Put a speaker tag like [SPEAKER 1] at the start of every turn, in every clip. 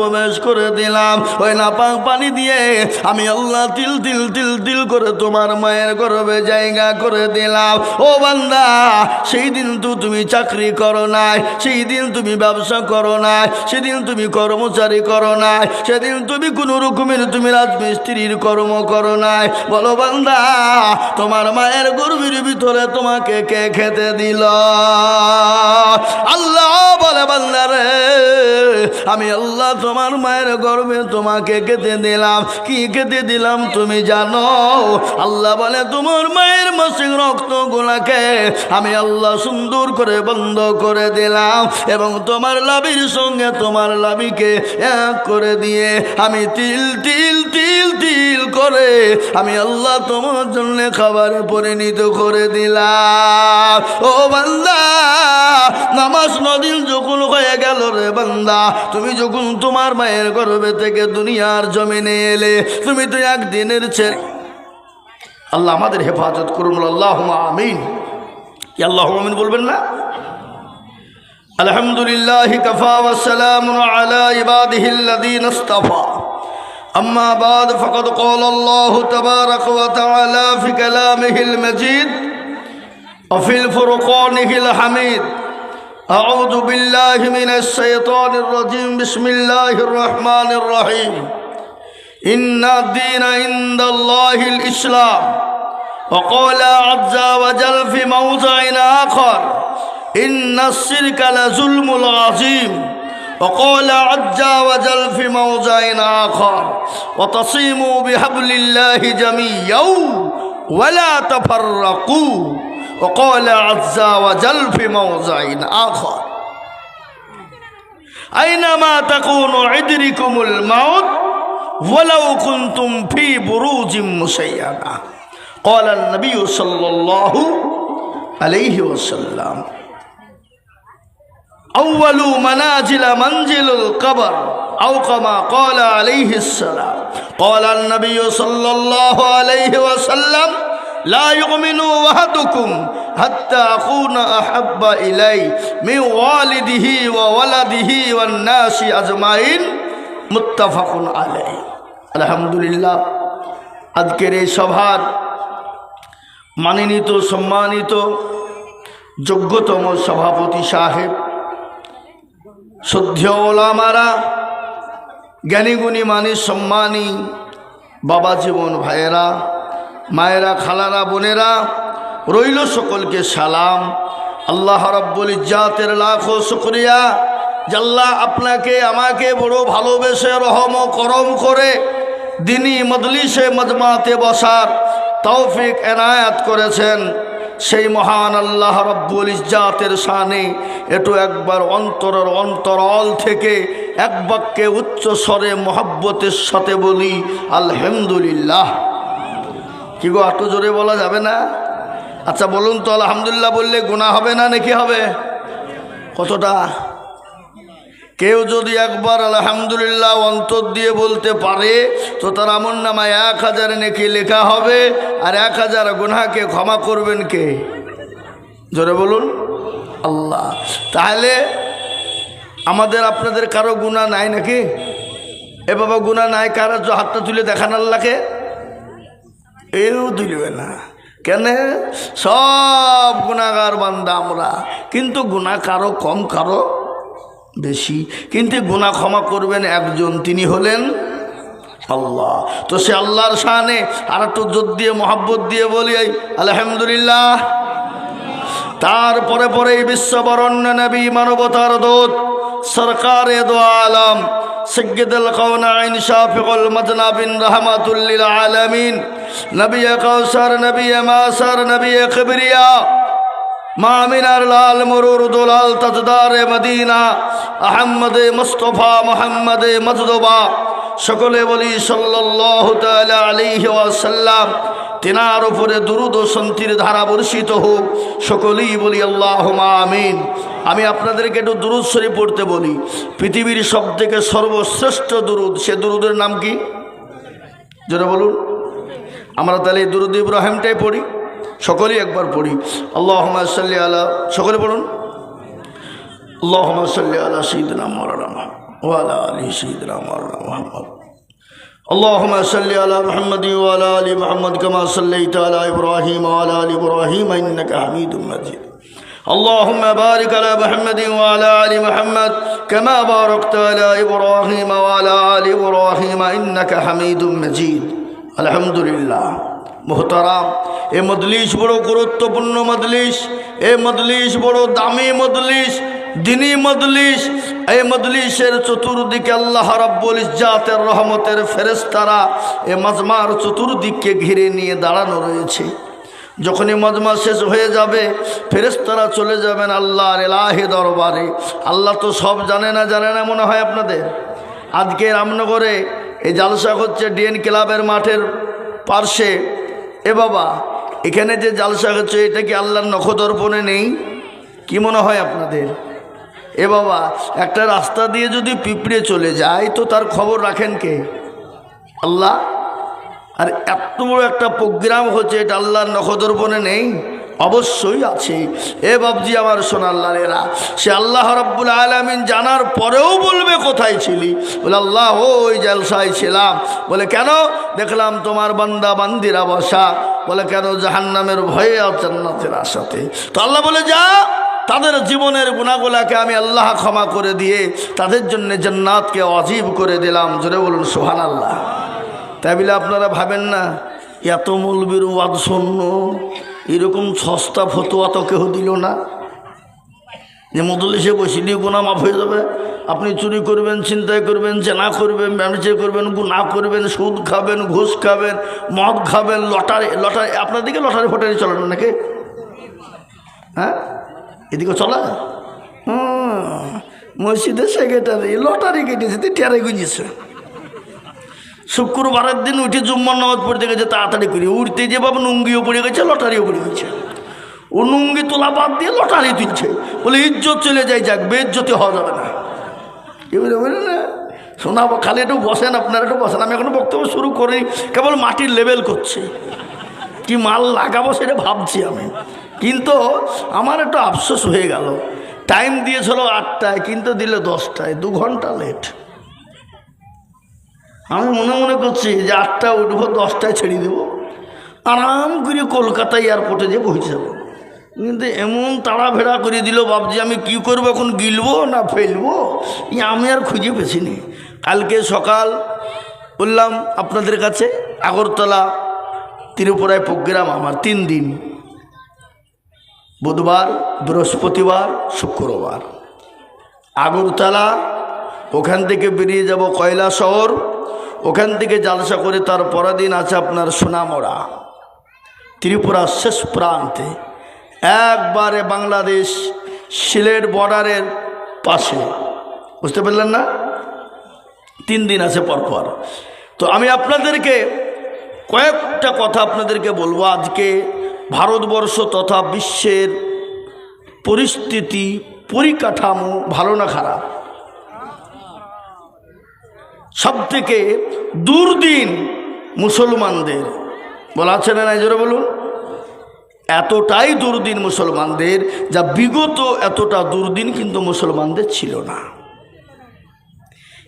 [SPEAKER 1] প্রবেশ করে দিলাম। ওই নাপাক পানি দিয়ে আমি আল্লাহ তিল তিল তিল তিল করে তোমার মায়ের গর্বে জায়গা করে দিলাম। ও বান্দা, সেই দিন তো তুমি চাকরি করো নাই, সেই দিন তুমি ব্যবসা করো নাই, সেদিন তুমি কর্মচারী করো নাই, সেদিন তুমি কোনো রকমের তুমি রাজমিস্ত্রির কর্ম করো নাই। বলো বান্দা, তোমার মায়ের গর্বের ভিতরে তোমাকে কে খেতে দিল? আল্লাহ বলে বান্দা রে, আমি আল্লাহ তোমার মায়ের গর্বে তোমাকে খেতে দিলাম। কি খেতে দিলাম তুমি জানো? আল্লাহ বলে, তোমার মায়ের মাসিক রক্ত গুলাকে আমি আল্লাহ সুন্দর করে বন্ধ করে দিলাম এবং তোমার লাভির সঙ্গে তোমার লাভিকে এক করে দিয়ে আমি তিল তিল তিল তিল করে আমি আল্লাহ তোমার জন্য খাবারে পরিণত করে দিলাম। ও বান্দা, নামাজ নদিন যখন হয়ে গেল রে বান্দা, তুমি যখন তোমার মায়ের গর্ভে থেকে দুনিয়ার জমিনে এলে তুমি তো একদিনের ছেলে আল্লাহ আমাদের হেফাজত করুন আল্লাহ আমিন কি আল্লাহ আমিন বলবেন না الحمد لله كفى والسلام على عباده الذين اصطفى أما بعد فقد قال الله تبارك وتعالى في كلامه المجيد وفي الفرقانه الحميد أعوذ بالله من الشيطان الرجيم. بسم الله الرحمن الرحيم. إن الدين عند الله الإسلام. وقال عز وجل في موضع آخر إن الشرك لظلم العظيم وقال عز وجل في موضع آخر وتصيموا بحبل الله جميعا ولا تفرقوا. وقال عز وجل في موضع آخر. أينما تكونوا عدركم الموت ولو كنتم في بروج مشيدة قال النبي صلى الله عليه وسلم. أول منازل منزل القبر أو كما قال عليه السلام. قال النبي صلى الله عليه وسلم لا يؤمن أحدكم حتى أكون أحب إلي من والده وولده والناس أجمعين متفق عليه الحمد لله আজকের এই সভার মানিনিত সম্মানিত যোগ্যতম সভাপতি সাহেব শ্রদ্ধেয় ওলামারা জ্ঞানীগুণী মানি সম্মানী বাবা জীবন ভাইয়েরা মায়েরা, খালারা, বোনেরা, রইল সকলকে সালাম। আল্লাহ রব্বুল ইজ্জাতের লাখো শুক্রিয়া জাল্লা আপনাকে, আমাকে বড় ভালোবেসে, রহম করম করে দিনী মদলিসে মজমাতে বসার তৌফিক এনায়াত করেছেন। সেই মহান আল্লাহ রব্বুল ইজ্জাতের শানে একটু একবার অন্তরের অন্তরল থেকে এক বাক্যে উচ্চ স্বরে মহাব্বতের সাথে বলি, আলহামদুলিল্লাহ। কি গো এত জোরে বলা যাবে না? আচ্ছা বলুন তো, আলহামদুলিল্লাহ বললে গুণা হবে না, নাকি হবে? কতটা? কেউ যদি একবার আলহামদুলিল্লাহ অন্তর দিয়ে বলতে পারে, তো তার আমন নামায় এক হাজার নেকি লেখা হবে, আর এক হাজার গুনাকে ক্ষমা করবেন কে? জোরে বলুন। আল্লাহ। তাহলে আমাদের, আপনাদের কারও গুণা নাই নাকি? এ বাবা গুণা নাই, কারও হাতটা তুলে দেখান আল্লাহকে? এও তুলবে না। কেন? সব গুণাগার বান্দা আমরা। কিন্তু গুণা কারও, কম কারও বেশি। কিন্তু গুণা ক্ষমা করবেন একজন, তিনি হলেন আল্লাহ। তো সে আল্লাহর শানে আর একটু জোর দিয়ে, মহাব্বত দিয়ে বলি আলহামদুলিল্লাহ। তারপরে পরে বিশ্ববরণ্য নবী মানবতার দূত, সরকার দো আলম سيد القونعين شافق المذنبين رحمة للعالمين نبي قوسر نبي ماسر نبي كبرياء মামিনার লাল মরুর দোলাল তাজদারে মদিনা আহম্মদ মুস্তফা মোহাম্মদ মজদবা সকলে বলি সাল্লাহ আলিহি ওয়াসাল্লাম তেনার উপরে দুরুদ ও শান্তির ধারা বর্ষিত হোক সকলেই বলি আল্লাহ আমিন আমি আপনাদেরকে একটু দুরুদ শরীফ পড়তে বলি পৃথিবীর সব থেকে সর্বশ্রেষ্ঠ দুরুদ সে দুরুদের নাম কি যেটা বলুন আমরা তাহলে এই দুরুদ ইব্রাহিমটাই পড়ি সকলেই একবার পড়ি আল্লাহ সাল্লি আলা সকলে পড়ুন আল্লাহ সাল্লি আলা সঈদনা মরানা وعلى آل سيدنا مولانا محمد اللهم صل على محمد وعلى آل محمد كما صليت على إبراهيم وعلى آل إبراهيم إنك حميد مجيد اللهم بارك على محمد وعلى آل محمد كما باركت على إبراهيم وعلى آل إبراهيم إنك حميد مجيد الحمد لله মোহতারাম এ মজলিস বড় গুরুত্বপূর্ণ মজলিস এ মজলিস বড় দামি মজলিস দিনী মজলিস এই মজলিসের চতুর্দিকে আল্লাহ রাব্বুল ইজ্জাতের রহমতের ফেরেশতারা এ মাজমার চতুর্দিককে ঘিরে নিয়ে দাঁড়ানো রয়েছে যখনই মজমা শেষ হয়ে যাবে, ফেরেশতারা চলে যাবেন আল্লাহর এলাহি দরবারে। আল্লাহ তো সব জানে না জানে না মনে হয় আপনাদের। আজকে রামনগরে এই জালসা হচ্ছে ডিএন ক্লাবের মাঠের পার্শ্বে। এ বাবা, এখানে যে জালসা হচ্ছে, এটা কি আল্লাহর নখদর্পণে নেই? কি মনে হয় আপনাদের? এ বাবা, একটা রাস্তা দিয়ে যদি পিঁপড়ে চলে যায়, তো তার খবর রাখেন কে? আল্লাহ? আর এত বড় একটা প্রোগ্রাম হচ্ছে, এটা আল্লাহর নখদর্পণে নেই, অবশ্যই আছে। এ বাবজি আমার সোনাল্লাহেরা সে আল্লাহ রব্বুল আলমিন জানার পরেও বলবে কোথায় ছিলি? বলে, আল্লাহ ওই জলসায় ছিলাম। বলে, কেন? দেখলাম তোমার বান্দা বান্দিরা বসা। বলে, কেন? জাহান্নামের ভয়ে আর জান্নাতের আশাতে। তো আল্লাহ বলে, যা, তাদের জীবনের গুণাগুলাকে আমি আল্লাহ ক্ষমা করে দিয়ে তাদের জন্য জান্নাতকে অজীব করে দিলাম। জোরে বলুন সোহান আল্লাহ তাই বলে আপনারা ভাবেন না, এত মৌলবীর ওয়াদ শূন্য, এরকম সস্তা ফতোয়া তো কেউ দিল না। যে মদলিসে বসিলে গুণা মাফ হয়ে যাবে, আপনি চুরি করবেন চিন্তাই করবেন, জেনা করবেন, ব্যবসা করবেন গুণা করবেন, সুদ খাবেন, ঘুষ খাবেন, মদ খাবেন, লটারি লটারি আপনার দিকে লটারি ফটারি চলে না নাকি? হ্যাঁ? এদিকে চলা? হুম, মসজিদের সেক্রেটারি, লটারি কেটেছে টেরে গুঁজেছে। শুক্রবারের দিন উঠে জুম্মার নামাজ পড়তে গেছে, তাড়াতাড়ি করে। উঠতে যে বাবা নুঙ্গিও পড়ে গেছে, লটারিও পড়ে গেছে। ও নুঙ্গি তোলা বাদ দিয়ে লটারি তুলছে। বলে, ইজ্জত চলে যায় যাক, বেজ্জতি হওয়া যাবে না। এবারে বলে, না শোনাবো খালি একটু বসেন, আপনারা একটু বসেন। আমি এখনও বক্তব্য শুরু করি কেবল মাটির লেভেল করছে। কি মাল লাগাবো সেটা ভাবছি আমি। কিন্তু আমার একটু আফসোস হয়ে গেল। টাইম দিয়েছিল আটটায়, কিন্তু দিলে দশটায়, দু ঘণ্টা লেট। আমি মনে মনে করছি যে আটটা উঠবো, দশটায় ছেড়ে দেবো। আরাম করে কলকাতা এয়ারপোর্টে যে পৌঁছে যাব। কিন্তু এমন তাড়াভেড়া করে দিল ভাবছি আমি কি করব, এখন গিলবো না ফেলব? আমি আর খুঁজে পেছিনি কালকে সকাল বললাম আপনাদের কাছে, আগরতলা, ত্রিপুরায় প্রোগ্রাম আমার তিন দিন। বুধবার, বৃহস্পতিবার, শুক্রবার। আগরতলা, ওখান থেকে বেরিয়ে যাব কয়লা শহর। ওখান থেকে জালসা করে তার পরের দিন আছে আপনার সোনামরা ত্রিপুরার শেষ প্রান্তে। একবারে বাংলাদেশ সিলেট বর্ডারের পাশে। বুঝতে পারলেন না? তিন দিন আছে পরপর। তো আমি আপনাদেরকে কয়েকটা কথা আপনাদেরকে বলব আজকে। ভারতবর্ষ তথা বিশ্বের পরিস্থিতি, পরিকাঠামো ভালো না খারাপ? সব থেকে দুর্দিন মুসলমানদের। বলা আছে না জোরে বলুন। এতটাই দুর্দিন মুসলমানদের যা বিগত এতটা দুর্দিন কিন্তু মুসলমানদের ছিল না।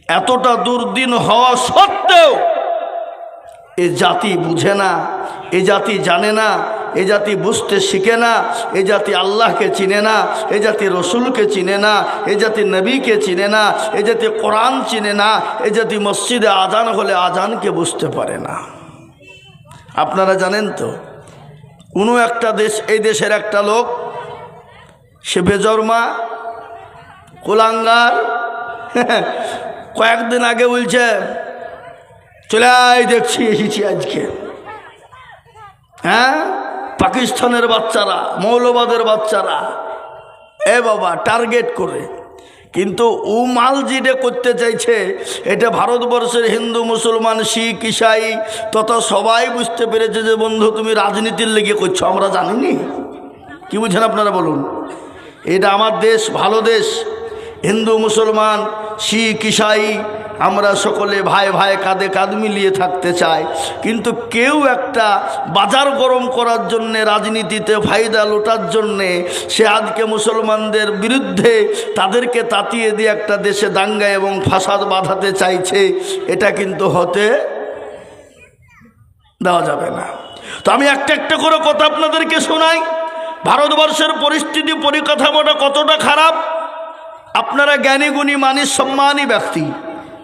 [SPEAKER 1] এতটা দুর্দিন হওয়া সত্ত্বেও এ জাতি বুঝে না, এ জাতি জানে না এ জাতি বুঝতে শিখে না, এ জাতি আল্লাহকে চিনে না, এ জাতি রসুলকে চিনে না, এ জাতি নবীকে চিনে না, এ জাতি কোরআন চিনে না, এ জাতি মসজিদে আজান হলে আজানকে বুঝতে পারে না। আপনারা জানেন তো, কোনো একটা দেশ, এই দেশের একটা লোক, সে বেজরমা কোলাঙ্গার, কয়েকদিন আগে বলছে, চলে আয় দেখছি এসেছি আজকে। হ্যাঁ? পাকিস্তানের বাচ্চারা, মৌলবাদের বাচ্চারা, এ বাবা টার্গেট করে। কিন্তু ও মাল যেটা করতে চাইছে, এটা ভারতবর্ষের হিন্দু, মুসলমান, শিখ, ইসাই, তথা সবাই বুঝতে পেরেছে যে, বন্ধু, তুমি রাজনীতির লেগে করছ, আমরা জানিনি। কি বুঝেন আপনারা বলুন? এটা আমার দেশ, ভালো দেশ। হিন্দু, মুসলমান, শিখ, ইসাই আমরা সকলে ভাই ভাই কাঁধে কাঁধ মিলিয়ে থাকতে চাই। কিন্তু কেউ একটা বাজার গরম করার জন্যে, রাজনীতিতে ফায়দা লোটার জন্যে, সে আজকে মুসলমানদের বিরুদ্ধে তাদেরকে তাতিয়ে দিয়ে একটা দেশে দাঙ্গা এবং ফাসাদ বাঁধাতে চাইছে, এটা কিন্তু হতে দেওয়া যাবে না। তো আমি একটা একটা করে কথা আপনাদেরকে শোনাই। ভারতবর্ষের পরিস্থিতি, পরিকাঠামোটা কতটা খারাপ? আপনারা জ্ঞানী, গুণী মানি সম্মানী ব্যক্তি।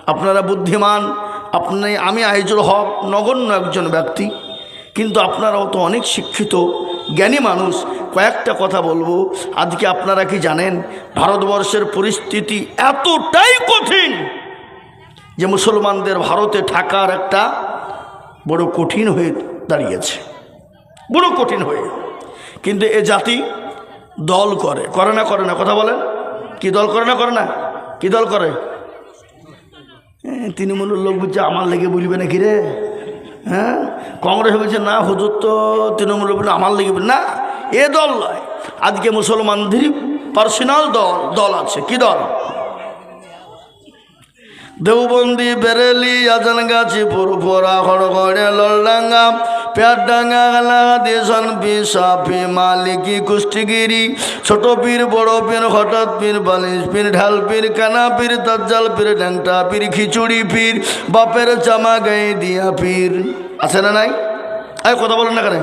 [SPEAKER 1] আপনারা বুদ্ধিমান, আপনি, আমি আইজুল হক নগণ্য একজন ব্যক্তি, কিন্তু আপনারাও তো অনেক শিক্ষিত, জ্ঞানী মানুষ। কয়েকটা কথা বলব। আজকে আপনারা কি জানেন, ভারতবর্ষের পরিস্থিতি এতটাই কঠিন যে মুসলমানদের ভারতে থাকার একটা বড় কঠিন হয়ে দাঁড়িয়েছে। বড় কঠিন হয়ে। কিন্তু এ জাতি দল করে। করে না করে না, কথা বলেন। কি দল করে না করে না? কি দল করে? তৃণমূলের লোক বলছে, আমার লেগে বলবে না কিরে হ্যাঁ? কংগ্রেস বলছে, না হুজুর তো তৃণমূল বলে আমার লেগে না, এ দল নয়। আজকে মুসলমানদের পার্সোনাল দল দল আছে। কি দল? দেওবন্দি, বেরেলি আজানগাছি পুরপুরা খড়গড়ে ললডাঙ্গা। পেয়ারডাঙ্গা দেশন পিসাফি মালিকি কুষ্টিগিরি, ছোট পীর, বড় পীর, হঠাৎ পীর, বালিশ পীর, ঢাল পীর, কানা পীর, দাজ্জাল পীর ড্যাংটা পীর, খিচুড়ি পীর, বাপের জামা গায়ে দিয়া পীর। আছে না নাই? এই কথা বলেন না কেন?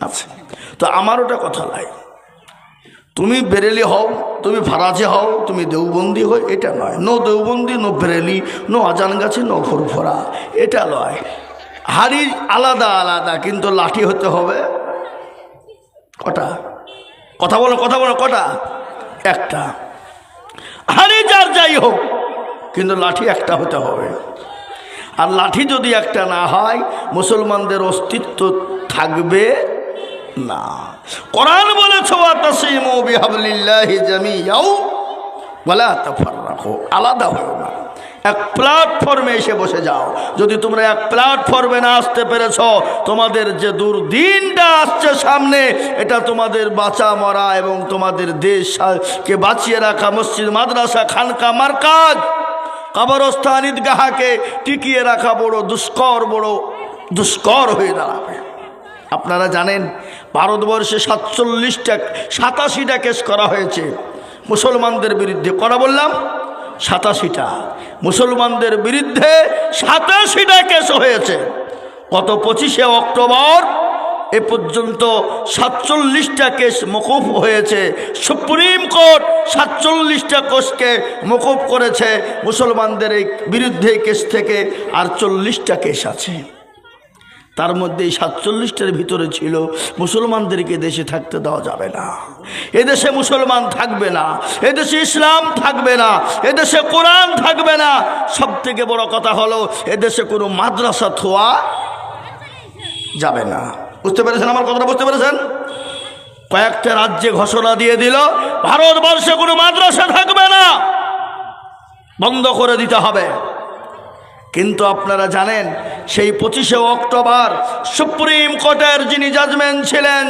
[SPEAKER 1] আছে। তো আমার ওটা কথা নাই। তুমি বেরেলি হও, তুমি ফারাজে হও, তুমি দেওবন্দি হও এটা নয়। No Deobandi, no Bareilly, no আজান গাছে, নো ফুরফুরা এটা নয়। হাড়ি আলাদা আলাদা, কিন্তু লাঠি হতে হবে। কটা? কথা বলো কথা বলো, কটা? একটা। হাড়ি যার যাই হোক, কিন্তু লাঠি একটা হতে হবে। আর লাঠি যদি একটা না হয়, মুসলমানদের অস্তিত্ব থাকবে না। কোরআন বলেছে আলাদা হও না। এক প্ল্যাটফর্মে এসে বসে যাও। যদি তোমরা এক প্ল্যাটফর্মে না আসতে পেরেছ, তোমাদের যে দুর্দিনটা আসছে সামনে, এটা তোমাদের বাঁচা, মরা এবং তোমাদের দেশকে বাঁচিয়ে রাখা, মসজিদ, মাদ্রাসা, খানকা, মার্কাজ, কবরস্থান, ঈদগাহাকে টিকিয়ে রাখা বড় দুষ্কর বড় দুষ্কর হয়ে দাঁড়াবে। আপনারা জানেন, ভারতবর্ষে সাতচল্লিশটা, সাতাশিটা কেস করা হয়েছে। মুসলমানদের বিরুদ্ধে করা বললাম? সাতাশিটা। মুসলমানদের বিরুদ্ধে সাতাশিটা কেস হয়েছে। গত পঁচিশে অক্টোবর এ পর্যন্ত সাতচল্লিশটা কেস মকুফ হয়েছে। সুপ্রিম কোর্ট সাতচল্লিশটা কেসকে মকুফ করেছে। মুসলমানদের এই বিরুদ্ধে কেস থেকে আর চল্লিশটা কেস আছে। তার মধ্যে এই সাতচল্লিশটার ভিতরে ছিল, মুসলমানদেরকে দেশে থাকতে দেওয়া যাবে না। এদেশে মুসলমান থাকবে না, এদেশে ইসলাম থাকবে না, এদেশে কোরআন থাকবে না। সব থেকে বড় কথা হলো, এদেশে কোনো মাদ্রাসা থোয়া যাবে না। বুঝতে পেরেছেন আমার কথাটা? বুঝতে পেরেছেন? কয়েকটা রাজ্যে ঘোষণা দিয়ে দিল, ভারতবর্ষে কোনো মাদ্রাসা থাকবে না। বন্ধ করে দিতে হবে। কিন্তু আপনারা জানেন, সেই পঁচিশে অক্টোবর সুপ্রিম কোর্টের যিনি জাজমেন্ট ছিলেন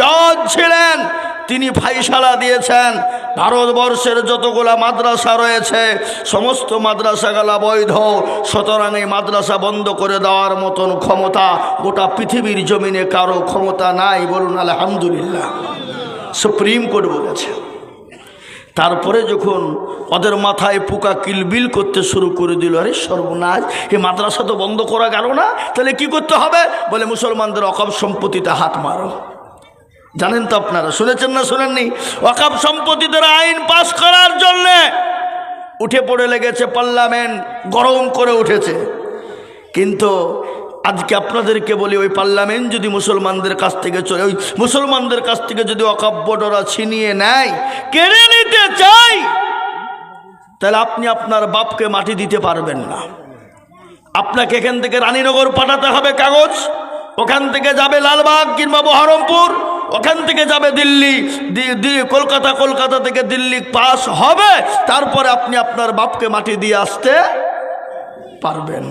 [SPEAKER 1] জজ ছিলেন, তিনি ফাইসালা দিয়েছেন। ভারতবর্ষের যতগুলা মাদ্রাসা রয়েছে, সমস্ত মাদ্রাসাগুলা বৈধ। সুতরাং এই মাদ্রাসা বন্ধ করে দেওয়ার মতন ক্ষমতা গোটা পৃথিবীর জমিনে কারও ক্ষমতা নাই বলুন, আলহামদুলিল্লাহ। সুপ্রিম কোর্ট বলেছে। তারপরে যখন ওদের মাথায় পোকা কিলবিল করতে শুরু করে দিল, আরে সর্বনাশ, এই মাদ্রাসা তো বন্ধ করা গেল না, তাহলে কি করতে হবে? বলে, মুসলমানদের অকাপ সম্পত্তিতে হাত মারো। জানেন তো আপনারা, শুনেছেন না শুনেননি? অকাপ সম্পত্তিদের আইন পাশ করার জন্যে উঠে পড়ে লেগেছে পার্লামেন্ট, গরম করে উঠেছে। কিন্তু আজকে আপনাদেরকে বলি, ওই পার্লামেন্ট যদি মুসলমানদের কাছ থেকে চলে, ওই মুসলমানদের কাছ থেকে যদি অকাব্যডরা ছিনিয়ে নেয়, কেড়ে নিতে চাই, তাহলে আপনি আপনার বাপকে মাটি দিতে পারবেন না। আপনাকে এখান থেকে রানীনগর পাঠাতে হবে কাগজ, ওখান থেকে যাবে লালবাগ কিংবা বহরমপুর, ওখান থেকে যাবে দিল্লি কলকাতা কলকাতা থেকে দিল্লি পাস হবে, তারপরে আপনি আপনার বাপকে মাটি দিয়ে আসতে পারবেন।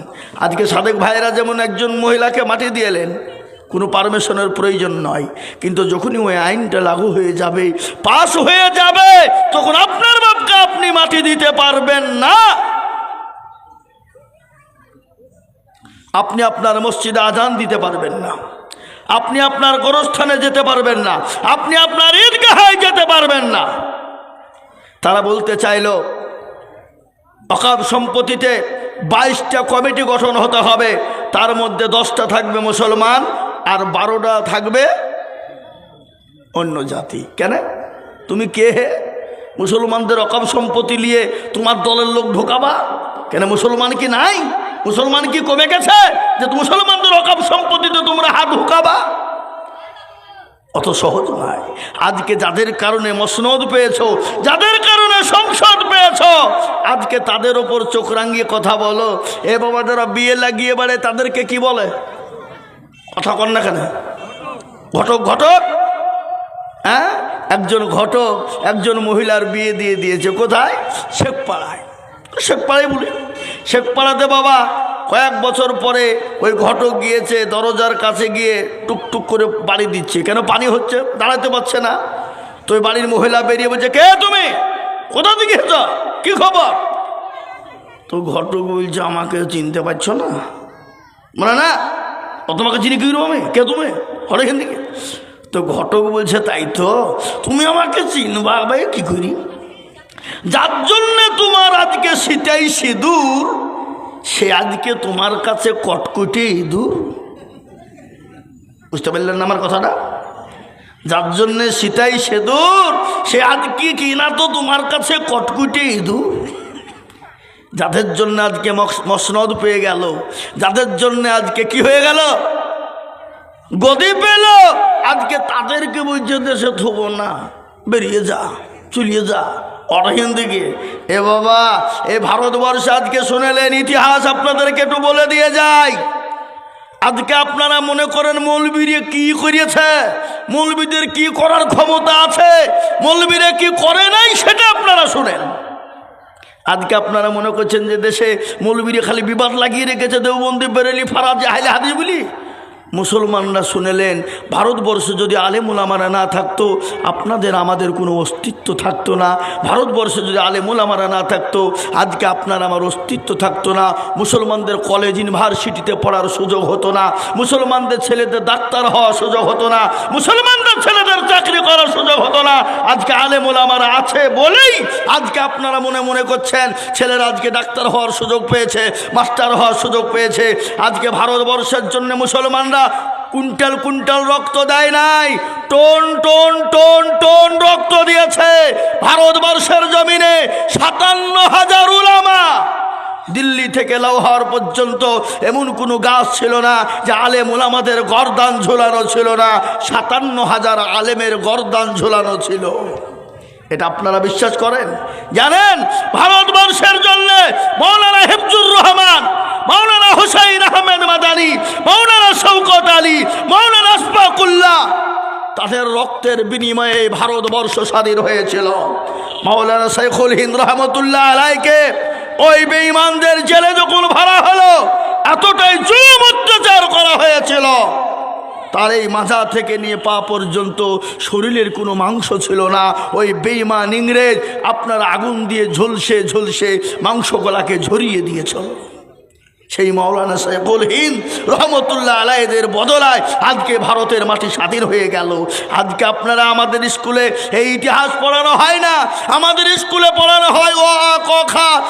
[SPEAKER 1] আজকে সাদেক ভাইয়েরা যেমন একজন মহিলাকে মাটি দিয়েলেন কোনো পারমিশনের প্রয়োজন নয়। কিন্তু যখনই ওই আইনটা লাগু হয়ে যাবে, পাস হয়ে যাবে, তখন আপনার বাপকে আপনি মাটি দিতে পারবেন না। আপনি আপনার মসজিদে আজান দিতে পারবেন না। আপনি আপনার গোরস্থানে যেতে পারবেন না। আপনি আপনার ঈদগাহায় যেতে পারবেন না। তারা বলতে চাইল অকাব সম্পত্তিতে বাইশটা কমিটি গঠন হতে হবে। তার মধ্যে দশটা থাকবে মুসলমান আর বারোটা থাকবে অন্য জাতি। কেন? তুমি কে হে? মুসলমানদের অকাম সম্পত্তি নিয়ে তোমার দলের লোক ঢোকাবা? কেন, মুসলমান কি নাই? মুসলমান কি কমে গেছে? যে মুসলমানদের অকাম সম্পত্তিতে তোমরা হাত ঢুকাবা? অত সহজ নয়। আজকে যাদের কারণে মসনদ পেয়েছ, যাদের কারণে সংসদ আজকে তাদের ওপর চোখ রাঙিয়ে কথা বলো। এ বাবা যারা বিয়ে লাগিয়ে বাড়ে, তাদেরকে কি বলে? কথা কর না কেন? ঘটক ঘটক! হ্যাঁ? একজন ঘটক, একজন মহিলার বিয়ে দিয়ে দিয়েছে। কোথায়? শেখপাড়ায়। শেখপাড়ায় বলি। শেখপাড়াতে বাবা, কয়েক বছর পরে ওই ঘটক গিয়েছে, দরজার কাছে গিয়ে টুকটুক করে বাড়ি দিচ্ছে। কেন পানি হচ্ছে? দাঁড়াতে পারছে না। তো ওই বাড়ির মহিলা বেরিয়ে বলছে, কে তুমি? কোথা থেকে এসেছ? কি খবর? তো ঘটক বলছে, আমাকে চিনতে পারছ না? মানে না, ও তোমাকে চিনি, কি আমি? কে তুমি? হরে এখান থেকে। তো ঘটক বলছে, তাই তো, তুমি আমাকে চিনবা, ভাই, কি করি? যার জন্যে তোমার আজকে সিটাই সিঁদুর, সে আজকে তোমার কাছে কটকুটি ইঁদুর। বুঝতে পারলেন আমার কথাটা? যার জন্যে সীতাই সেদুর সে আজকে কিনা তো তোমার কাছে কটকুটি ইঁদুর যাদের জন্য আজকে মস- মসনদ পেয়ে গেল, যাদের জন্য আজকে কি হয়ে গেল? গদি পেল, আজকে তাদেরকে বুঝছে দেশে থব না, বেরিয়ে যা, চলিয়ে যা, অরহিন দিকে। এ বাবা, এ ভারতবর্ষে আজকে শুনেলেন, ইতিহাস আপনাদেরকে একটু বলে দিয়ে যায় আজকে আপনারা মনে করেন মৌলবীরে কি করিয়েছে? মৌলবীদের কি করার ক্ষমতা আছে? মৌলবীরে কি করে নাই সেটা আপনারা শুনেন। আজকে আপনারা মনে করছেন যে দেশে মৌলবীরে খালি বিবাদ লাগিয়ে রেখেছে দেওবন্দি, বেরেলি, ফারাজ হাইলে হাদিস বলি। মুসলমানরা শুনেলেন, ভারতবর্ষ যদি আলেমুলামারা না থাকতো, আপনাদের আমাদের কোনো অস্তিত্ব থাকতো না। ভারতবর্ষে যদি আলেমুলামারা না থাকতো, আজকে আপনার আমার অস্তিত্ব থাকতো না। মুসলমানদের কলেজ ইউনিভার্সিটিতে পড়ার সুযোগ হতো না। মুসলমানদের ছেলেদের ডাক্তার হওয়ার সুযোগ হতো না। মুসলমানদের ছেলেদের চাকরি করার সুযোগ হতো না। আজকে আলেমুলামারা আছে বলেই আজকে আপনারা মনে মনে করছেন, ছেলেরা আজকে ডাক্তার হওয়ার সুযোগ পেয়েছে, মাস্টার হওয়ার সুযোগ পেয়েছে। আজকে ভারতবর্ষের জন্য মুসলমানরা কুইন্টাল কুইন্টাল রক্ত দেয় নাই, টন টন টন টন রক্ত দিয়েছে। ভারতবর্ষের জমিনে সাতান্ন হাজার উলামা। দিল্লি থেকে লাউহার পর্যন্ত এমন কোনো গাছ ছিল না যে আলেম উলামাদের গরদান ঝোলানো ছিল না। সাতান্ন হাজার আলেমের গরদান ঝোলানো ছিল। এটা আপনারা বিশ্বাস করেন? জানেন? ভারতবর্ষের জন্য মৌলানা হেফজুর রহমান, মৌলানা হুসাইন আহমেদ মাদানি, মৌলানা শৌকত আলী, মৌলানা আসফাকুল্লাহ, তাদের রক্তের বিনিময়ে ভারতবর্ষ স্বাধীন হয়েছিল। মৌলানা শেখুল হিন্দ রহমতুল্লাহ আলাইকে ওই বেঈমানদের জেলে যখন ভাড়া হলো, এতটাই জুম অত্যাচার করা হয়েছিল। তার এই মাজা থেকে নিয়ে পা পর্যন্ত শরীরের কোনো মাংস ছিল না। ওই বেইমান ইংরেজ আপনার আগুন দিয়ে ঝলসে ঝলসে মাংসগুলাকে ঝরিয়ে দিয়েছিল। সেই মাওলানা সাহেবুল হিন্দ, রহমতুল্লাহ আলাইদের বদলায় আজকে ভারতের মাটি স্বাধীন হয়ে গেল। আজকে আপনারা আমাদের স্কুলে এই ইতিহাস পড়ানো হয় না। আমাদের স্কুলে পড়ানো হয় ও, আ, ক, খা।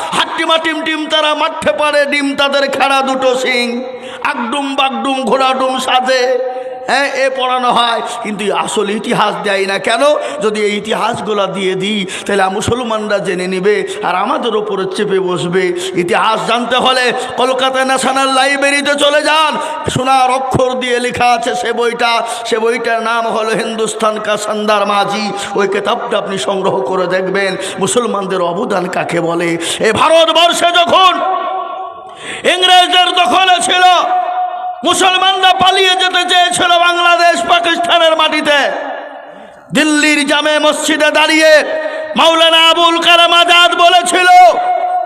[SPEAKER 1] টিম তারা মাঠে পারে, ডিম তাদের খেড়া দুটো সিং। আগডুম, বাগডুম, ঘোড়াডুম সাজে। হ্যাঁ এ পড়ানো হয়, কিন্তু আসল ইতিহাস দেয় না। কেন? যদি এই ইতিহাসগুলো দিয়ে দিই, তাহলে মুসলমানরা জেনে নেবে আর আমাদের ওপরে চেপে বসবে। ইতিহাস জানতে হলে কলকাতা ন্যাশনাল লাইব্রেরিতে চলে যান। সোনার অক্ষর দিয়ে লেখা আছে সে বইটা। সে বইটার নাম হলো হিন্দুস্তান কা সন্দার মাঝি। ওই কেতাবটা আপনি সংগ্রহ করে দেখবেন। মুসলমানদের অবদান কাকে বলে? এ ভারতবর্ষে যখন ইংরেজদের দখলে ছিল মুসলমানরা পালিয়ে যেতে চেয়েছিল বাংলাদেশ পাকিস্তানের মাটিতে। দিল্লির জামে মসজিদে দাঁড়িয়ে মাওলানা আবুল কালাম আজাদ বলেছিল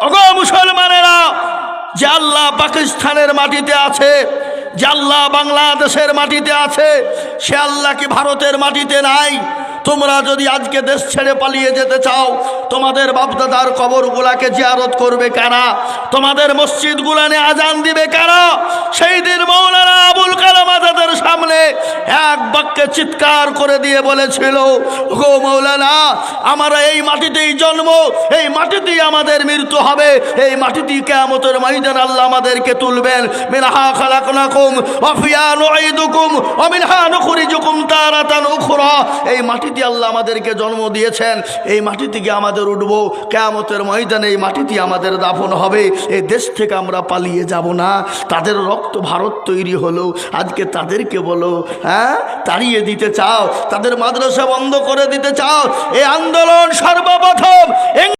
[SPEAKER 1] অগো মুসলমানেরা আল্লাহ পাকিস্তানের মাটিতে আছে জাল্লা বাংলাদেশের মাটিতে আছে, সে আল্লাহ কি ভারতের মাটিতে নাই? তোমরা যদি আজকে দেশ ছেড়ে পালিয়ে যেতে চাও, তোমাদের বাপদাদার কবরগুলাকে জিয়ারত করবে কারা? তোমাদের মসজিদগুলানে আজান দিবে কারা? সেই দিন মৌলানা আবুল কালাম আজাদের সামনে এক চিৎকার করে দিয়ে বলেছিল গো মৌলানা, আমরা এই মাটিতেই জন্ম, এই মাটিতেই আমাদের মৃত্যু হবে, এই মাটিতেই কেয়ামতের ময়দান আল্লাহ আমাদেরকে তুলবেন। মিনহা খালাকনাকুম ওয়াফিয়া নুঈদুকুম ওয়া মিনহা নুখরিজুকুম এই মাটিতে আল্লাহ আমাদেরকে জন্ম দিয়েছেন, এই মাটি থেকে আমাদের উঠব, কেয়ামতের ময়দানে এই মাটিতে আমাদের দাফন হবে, এই দেশ থেকে আমরা পালিয়ে যাব না। তাদের রক্ত ভারত তৈরি হলো, আজকে তাদেরকে বলো হ্যাঁ? তাড়িয়ে দিতে চাও তাদের মাদ্রাসা বন্ধ করে দিতে চাও এই আন্দোলন সর্বপ্রথম